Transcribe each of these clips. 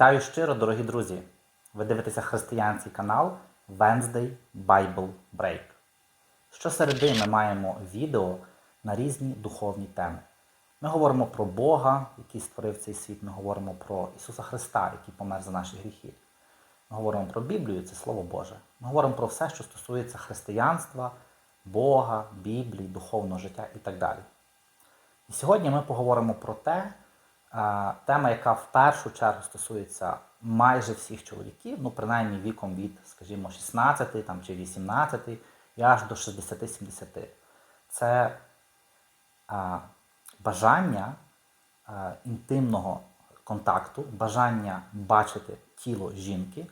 Вітаю щиро, дорогі друзі! Ви дивитеся християнський канал Wednesday Bible Break. Щосереди ми маємо відео на різні духовні теми. Ми говоримо про Бога, який створив цей світ, ми говоримо про Ісуса Христа, який помер за наші гріхи. Ми говоримо про Біблію, це Слово Боже. Ми говоримо про все, що стосується християнства, Бога, Біблії, духовного життя і так далі. І сьогодні ми поговоримо про те, тема, яка в першу чергу стосується майже всіх чоловіків, ну принаймні віком від, скажімо, 16 там, чи 18 і аж до 60-70. Це а, бажання а, інтимного контакту, бажання бачити тіло жінки,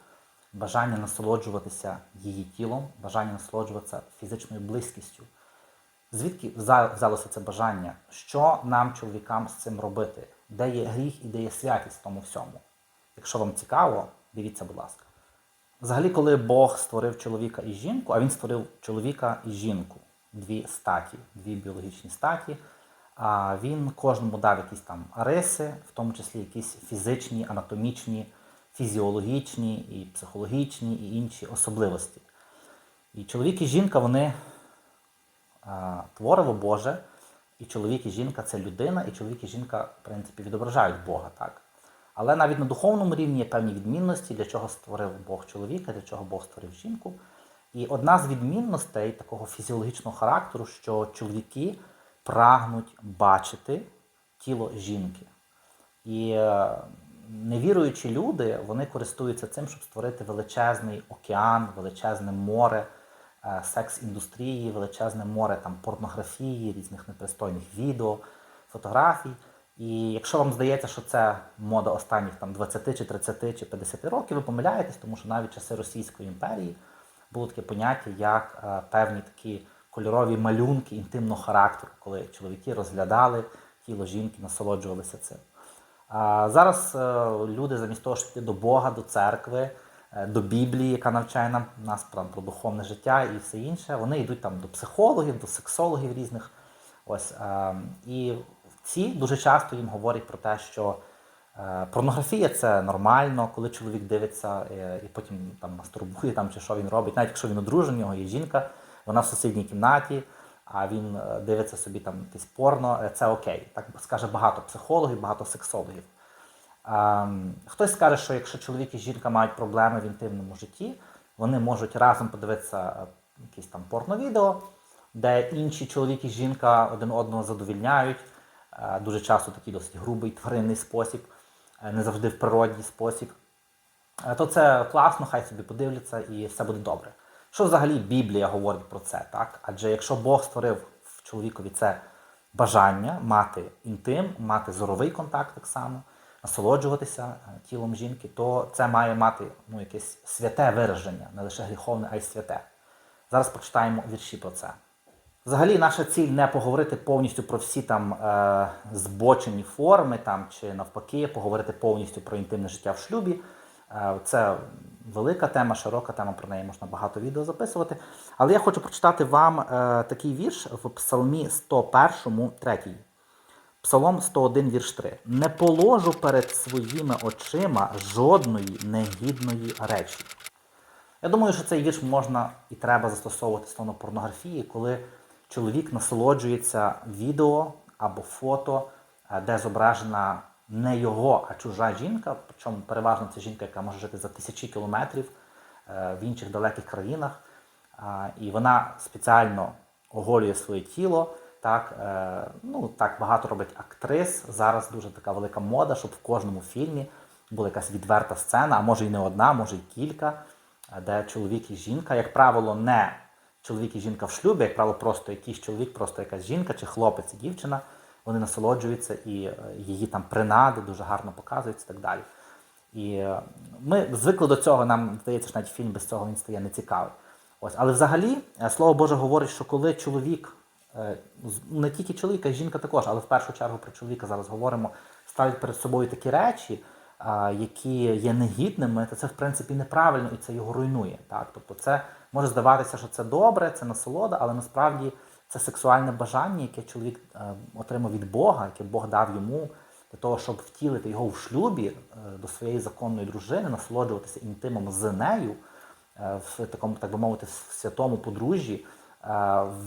бажання насолоджуватися її тілом, бажання насолоджуватися фізичною близькістю. Звідки взялося це бажання? Що нам, чоловікам, з цим робити? Де є гріх і де є святість в тому всьому? Якщо вам цікаво, дивіться, будь ласка. Взагалі, коли Бог створив чоловіка і жінку, а він створив чоловіка і жінку, дві статі, дві біологічні статі, а він кожному дав якісь там риси, в тому числі якісь фізичні, анатомічні, фізіологічні, і психологічні, і інші особливості. І чоловік і жінка, вони а, твориво Боже, і чоловік і жінка це людина, і чоловік і жінка, в принципі, відображають Бога, так. Але навіть на духовному рівні є певні відмінності, для чого створив Бог чоловіка, для чого Бог створив жінку. І одна з відмінностей такого фізіологічного характеру, що чоловіки прагнуть бачити тіло жінки. І е, невіруючі люди вони користуються цим, щоб створити величезний океан, величезне море секс-індустрії, величезне море там порнографії, різних непристойних відео, фотографій. І якщо вам здається, що це мода останніх там 20 чи 30 чи 50 років, ви помиляєтесь, тому що навіть часи Російської імперії було таке поняття, як е, певні такі кольорові малюнки інтимного характеру, коли чоловіки розглядали тіло жінки, насолоджувалися цим. А зараз е, люди замість того, щоб йти до Бога, до церкви, е, до Біблії, яка навчає нам нас про, про духовне життя і все інше, вони йдуть там до психологів, до сексологів різних. Ось, е, і ці дуже часто їм говорять про те, що е, порнографія це нормально, коли чоловік дивиться е, і потім там мастурбує там, чи що він робить, навіть якщо він одружений, нього є жінка, вона в сусідній кімнаті, а він е, дивиться собі там якесь порно, е, це окей. Так скаже багато психологів, багато сексологів. Ем, Хтось скаже, що якщо чоловік і жінка мають проблеми в інтимному житті, вони можуть разом подивитися е, якісь там порновідео, де інші чоловік і жінка один одного задовільняють. Е, Дуже часто такий досить грубий тваринний спосіб, е, не завжди в природній спосіб. То це класно, хай собі подивляться і все буде добре. Що взагалі Біблія говорить про це? Так? Адже якщо Бог створив в чоловікові це бажання мати інтим, мати зоровий контакт так само, насолоджуватися е, тілом жінки, то це має мати ну, якесь святе вираження, не лише гріховне, а й святе. Зараз прочитаємо вірші про це. Взагалі, наша ціль не поговорити повністю про всі там е, збочені форми, там чи навпаки, поговорити повністю про інтимне життя в шлюбі. Е, це велика тема, широка тема, про неї можна багато відео записувати. Але я хочу прочитати вам е, такий вірш в Псалмі 101, 3. Псалом 101, вірш 3. Не положу перед своїми очима жодної негідної речі. Я думаю, що цей вірш можна і треба застосовувати стосовно порнографії, коли чоловік насолоджується відео або фото, е, де зображена не його, а чужа жінка. Причому переважно це жінка, яка може жити за тисячі кілометрів е, в інших далеких країнах. І вона спеціально оголює своє тіло. Так, е, ну, так багато робить актрис. Зараз дуже така велика мода, щоб в кожному фільмі була якась відверта сцена, а може і не одна, може і кілька, е, де чоловік і жінка, як правило, не чоловік і жінка в шлюбі, як правило, просто якийсь чоловік, просто якась жінка, чи хлопець і дівчина, вони насолоджуються і е, її там принади дуже гарно показуються і так далі. І ми звикли до цього, нам здається, що навіть фільм без цього він стає нецікавий. Ось, але взагалі, слово Боже говорить, що коли чоловік, не тільки чоловік, а й жінка також, але в першу чергу про чоловіка зараз говоримо, ставить перед собою такі речі, які є негідними, то це в принципі неправильно і це його руйнує. Так? Тобто це може здаватися, що це добре, це насолода, але насправді це сексуальне бажання, яке чоловік е, отримав від Бога, яке Бог дав йому для того, щоб втілити його в шлюбі е, до своєї законної дружини, насолоджуватися інтимом з нею, е, в такому, так би мовити, в святому подружжі, е,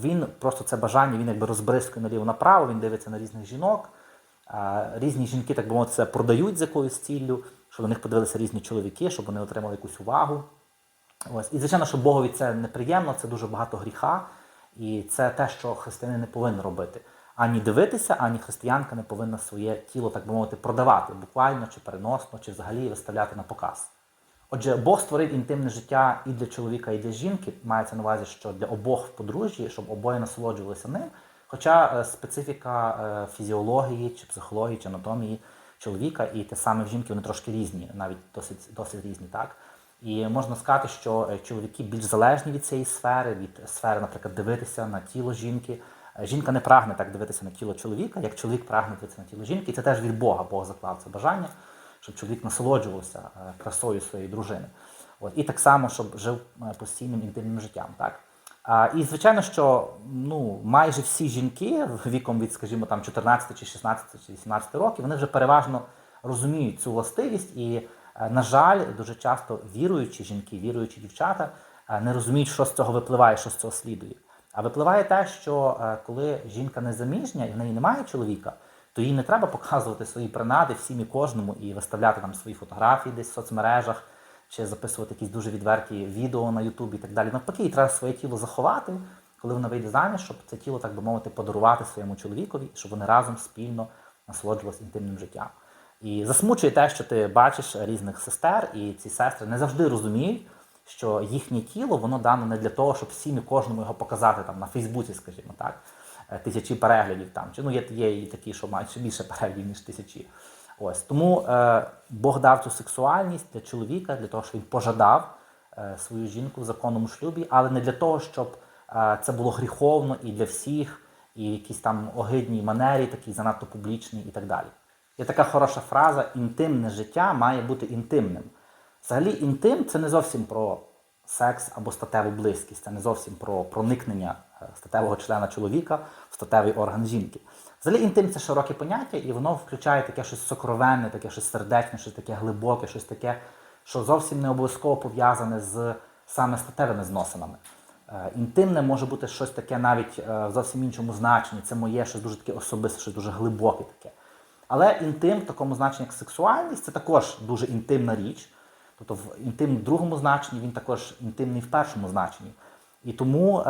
він просто це бажання, він якби розбризкує наліво направо, він дивиться на різних жінок. Е, Різні жінки, так би мовити, це продають з якоюсь ціллю, щоб на них подивилися різні чоловіки, щоб вони отримали якусь увагу. Ось. І звичайно, що Богові це неприємно, це дуже багато гріха, і це те, що християнин не повинен робити. Ані дивитися, ані християнка не повинна своє тіло, так би мовити, продавати буквально чи переносно, чи взагалі виставляти на показ. Отже, Бог створив інтимне життя і для чоловіка, і для жінки. Мається на увазі, що для обох в подружжі, щоб обоє насолоджувалися ним. Хоча е, специфіка е, фізіології, чи психології, чи анатомії чоловіка і те саме в жінки вони трошки різні, навіть досить, досить різні, так? І можна сказати, що е, чоловіки більш залежні від цієї сфери, від сфери, наприклад, дивитися на тіло жінки. Жінка не прагне так дивитися на тіло чоловіка, як чоловік прагне дивитися на тіло жінки. І це теж від Бога. Бог заклав це бажання, щоб чоловік насолоджувався е, красою своєї дружини. От. І так само, щоб жив е, постійним інтимним життям. Так? А, і звичайно, що ну, майже всі жінки віком від, скажімо, там 14 чи 16 чи 18 років, вони вже переважно розуміють цю властивість і, е, на жаль, дуже часто віруючі жінки, віруючі дівчата не розуміють, що з цього випливає, що з цього слідує. А випливає те, що коли жінка незаміжня і в неї немає чоловіка, то їй не треба показувати свої принади всім і кожному і виставляти там свої фотографії десь в соцмережах, чи записувати якісь дуже відверті відео на Ютубі і так далі. Навпаки, їй треба своє тіло заховати, коли вона вийде заміж, щоб це тіло, так би мовити, подарувати своєму чоловікові, щоб вони разом спільно насолоджувалися інтимним життям. І засмучує те, що ти бачиш різних сестер, і ці сестри не завжди розуміють, що їхнє тіло воно дано не для того, щоб всім і кожному його показати там на Фейсбуці, скажімо так, тисячі переглядів там. Чи ну є, є і такі, що мають ще більше переглядів, ніж тисячі. Ось тому е, Бог дав цю сексуальність для чоловіка, для того, щоб він пожадав е, свою жінку в законному шлюбі, але не для того, щоб е, це було гріховно і для всіх, і в якійсь там огидній манері, такій занадто публічній і так далі. Є така хороша фраза: інтимне життя має бути інтимним. Взагалі, інтим це не зовсім про секс або статеву близькість, це не зовсім про проникнення е, статевого члена чоловіка в статевий орган жінки. Взагалі, інтим це широке поняття, і воно включає таке щось сокровенне, таке щось сердечне, щось таке глибоке, щось таке, що зовсім не обов'язково пов'язане з саме статевими зносинами. Е, Інтимне може бути щось таке навіть е, в зовсім іншому значенні. Це моє щось дуже таке особисте, щось дуже глибоке таке. Але інтим в такому значенні, як сексуальність, це також дуже інтимна річ. Тобто в інтим в другому значенні він також інтимний в першому значенні. І тому е,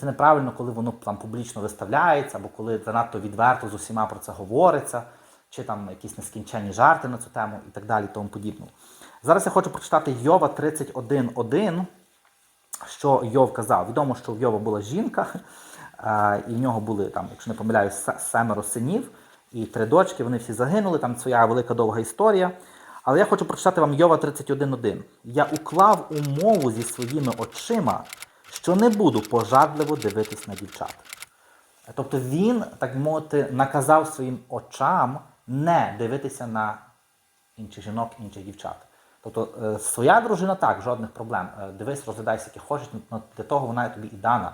це неправильно, коли воно там публічно виставляється, або коли занадто відверто з усіма про це говориться, чи там якісь нескінченні жарти на цю тему і так далі, тому подібне. Зараз я хочу прочитати Йова 31.1, що Йов казав. Відомо, що в Йова була жінка, е, і в нього були, там, якщо не помиляюсь, семеро синів і три дочки, вони всі загинули, там своя велика довга історія. Але я хочу прочитати вам Йова 31.1. Я уклав умову зі своїми очима, що не буду пожадливо дивитись на дівчат. Тобто він, так мовити, наказав своїм очам не дивитися на інших жінок, інших дівчат. Тобто е, своя дружина так, жодних проблем. Е, Дивись, розглядайся, які хочеш, ну, для того вона тобі і дана.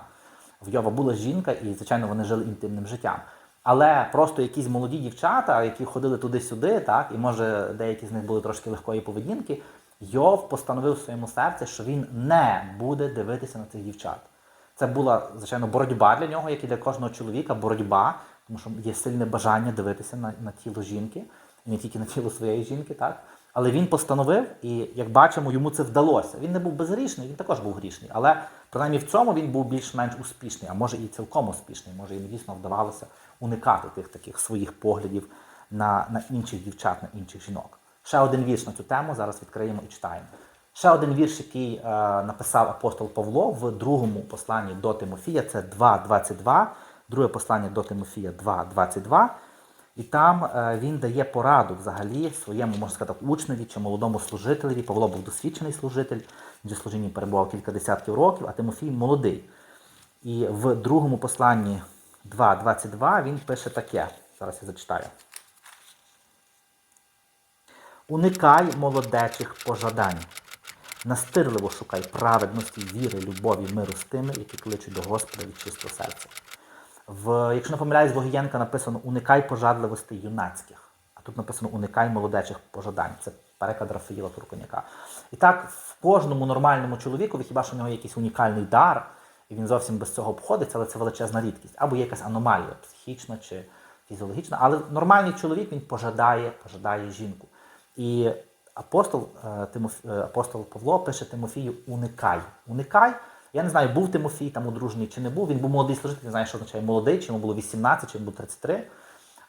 В Йова була жінка, і, звичайно, вони жили інтимним життям. Але просто якісь молоді дівчата, які ходили туди-сюди, так, і може деякі з них були трошки легкої поведінки, Йов постановив в своєму серці, що він не буде дивитися на цих дівчат. Це була, звичайно, боротьба для нього, як і для кожного чоловіка, боротьба, тому що є сильне бажання дивитися на, на тіло жінки, і не тільки на тіло своєї жінки, так? Але він постановив, і як бачимо, йому це вдалося. Він не був безгрішний, він також був грішний. Але принаймні в цьому він був більш-менш успішний, а може і цілком успішний. Може йому дійсно вдавалося уникати тих таких своїх поглядів на, на інших дівчат, на інших жінок. Ще один вірш на цю тему зараз відкриємо і читаємо. Ще один вірш, який е, написав апостол Павло в другому посланні до Тимофія, це 2.22, друге послання до Тимофія 2.22. І там е, він дає пораду взагалі своєму, можна сказати, учневі чи молодому служителеві. Павло був досвідчений служитель, в служінні перебував кілька десятків років, а Тимофій молодий. І в другому посланні 2.22 він пише таке. Зараз я зачитаю. Уникай молодечих пожадань. Настирливо шукай праведності, віри, любові, миру з тими, які кличуть до Господа від чистого серця. В, якщо не помиляюсь, в Огієнка написано уникай пожадливостей юнацьких. А Тут написано уникай молодечих пожадань. Це переклад Рафаїла Турконяка. І так, в кожному нормальному чоловікові, хіба що в нього якийсь унікальний дар, і він зовсім без цього обходиться, але це величезна рідкість. Або є якась аномалія, психічна чи фізіологічна. Але нормальний чоловік він пожадає, пожадає жінку. І апостол, е, Тимоф... е, апостол Павло пише Тимофію: уникай. Уникай. Я не знаю, був Тимофій там одружений чи не був. Він був молодий служитель, не знаю, що означає молодий, чи йому було 18, чи йому було 33.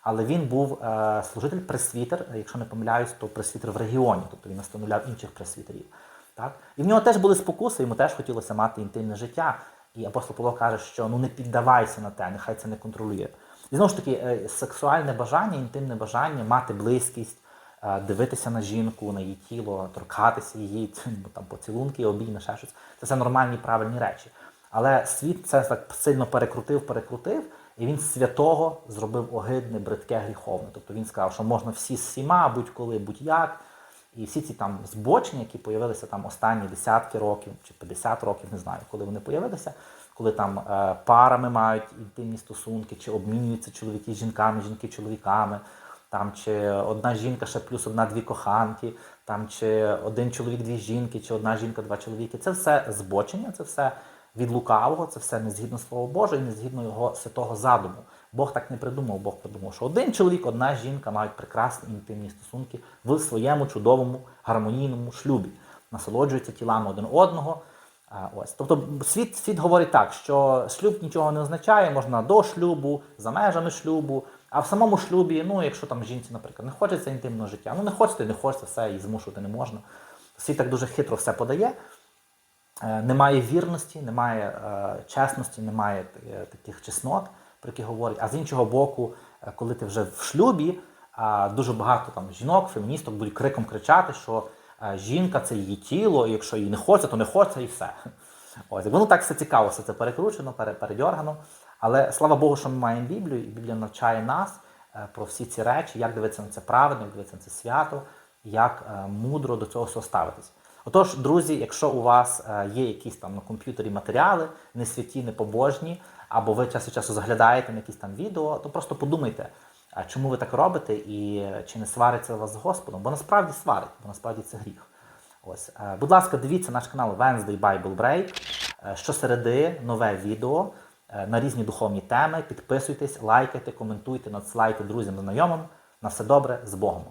Але він був е, служитель пресвітер, якщо не помиляюсь, то пресвітер в регіоні, тобто він настановляв інших пресвітерів. Так? І в нього теж були спокуси, йому теж хотілося мати інтимне життя. І апостол Павло каже, що ну не піддавайся на те, нехай це не контролює. І знову ж таки, сексуальне бажання, інтимне бажання, мати близькість, дивитися на жінку, на її тіло, торкатися її, там поцілунки, обійми, ще щось. Це все нормальні правильні речі. Але світ це так сильно перекрутив, перекрутив, і він святого зробив огидне, бридке, гріховне. Тобто він сказав, що можна всі з всіма, будь-коли, будь-як. І всі ці там збочні, які появилися там останні десятки років чи 50 років, не знаю, коли вони появилися, коли там е, парами мають інтимні стосунки, чи обмінюються чоловіки жінками, жінки чоловіками, там чи одна жінка ще плюс одна-дві коханки, там чи один чоловік, дві жінки, чи одна жінка, два чоловіки. Це все збочення, це все від лукавого, це все не згідно Слова Божого і не згідно його святого задуму. Бог так не придумав, Бог придумав, що один чоловік, одна жінка мають прекрасні інтимні стосунки в своєму чудовому гармонійному шлюбі, насолоджуються тілами один одного. Ось. Тобто світ, світ говорить так, що шлюб нічого не означає, можна до шлюбу, за межами шлюбу, а в самому шлюбі, ну, якщо там жінці, наприклад, не хочеться інтимного життя, ну не хочете, не хочеться, все, і змушувати не можна. Світ так дуже хитро все подає. Е, Немає вірності, немає е, чесності, немає е, таких чеснот, про які говорять. А з іншого боку, коли ти вже в шлюбі, дуже багато там жінок, феміністок будуть криком кричати, що жінка це її тіло, і якщо їй не хочеться, то не хочеться і все. Ось воно так все цікаво, все це перекручено, пере- передьоргано. Але слава Богу, що ми маємо Біблію, і Біблія навчає нас е, про всі ці речі, як дивитися на це правильно, як дивитися на це свято, як е, мудро до цього всього ставитись. Отож, друзі, якщо у вас е, є якісь там на комп'ютері матеріали, не святі, не побожні, або ви час від часу заглядаєте на якісь там відео, то просто подумайте, чому ви так робите і чи не свариться вас з Господом? Бо насправді сварить, бо насправді це гріх. Ось, будь ласка, дивіться наш канал Wednesday Bible Break. Щосереди нове відео на різні духовні теми. Підписуйтесь, лайкайте, коментуйте, надсилайте друзям, знайомим. На все добре з Богом.